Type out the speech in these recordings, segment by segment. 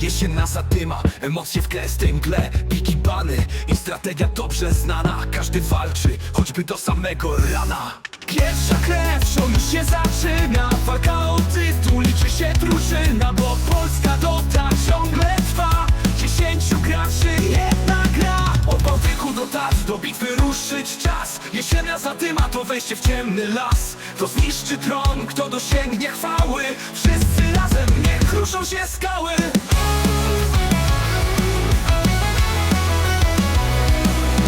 Jesienna zadyma, emocje w tle z tej mgle Piki bany i strategia dobrze znana. Każdy walczy, choćby do samego rana. Pierwsza krew, show już się zaczyna Walka o tytuł, liczy się drużyna Bo Polska dota ciągle trwa. Dziesięciu graczy, jedna gra. Od Bałtyku do Tatr, do bitwy ruszyć czas. Jesienna zadyma, to wejście w ciemny las. To zniszczy tron, kto dosięgnie chwały. Wszyscy się skały.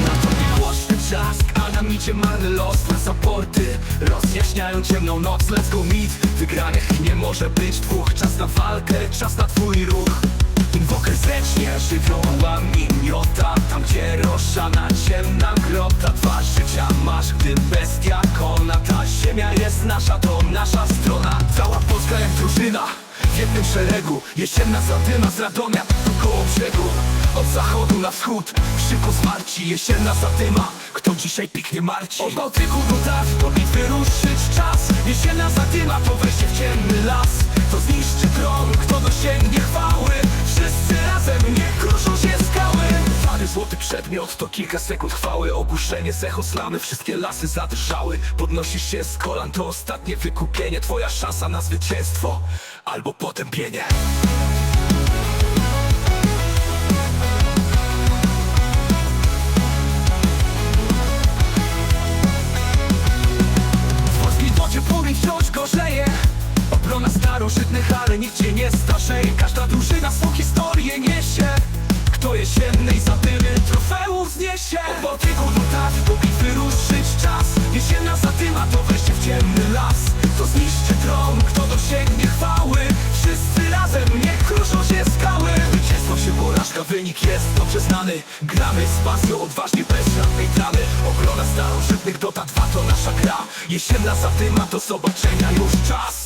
Na to miłośny trzask, a na micie marny los. Na supporty rozjaśniają ciemną noc. Let's go meet, wygranych nie może być dwóch. Czas na walkę, czas na twój ruch. Inwoker zręcznie żywiołami miota Tam gdzie roszana ciemna grota szeregu. Jesienna zadyma z Radomia tu koło brzegu. Od zachodu na wschód Krzyku zmarci Jesienna zadyma Kto dzisiaj piknie marci? Od Bałtyku do Tatr Do bitwy ruszyć czas. Jesienna zadyma To wejście w ciemny las. To zniszczy tron Kto dosięgnie chwały. Wszyscy przedmiot to kilka sekund chwały Ogłuszenie z echo slamy. Wszystkie lasy zadrżały. Podnosisz się z kolan To ostatnie wykupienie. Twoja szansa na zwycięstwo Albo potępienie. Obrona starożytnych, ale cię nie starzeje. Każda drużyna swą historię wynik jest dobrze znany Gramy z pasją, odważnie, bez żadnej tramy Obrona starożytnych dota 2 to nasza gra. Jesienna zadyma, do zobaczenia już czas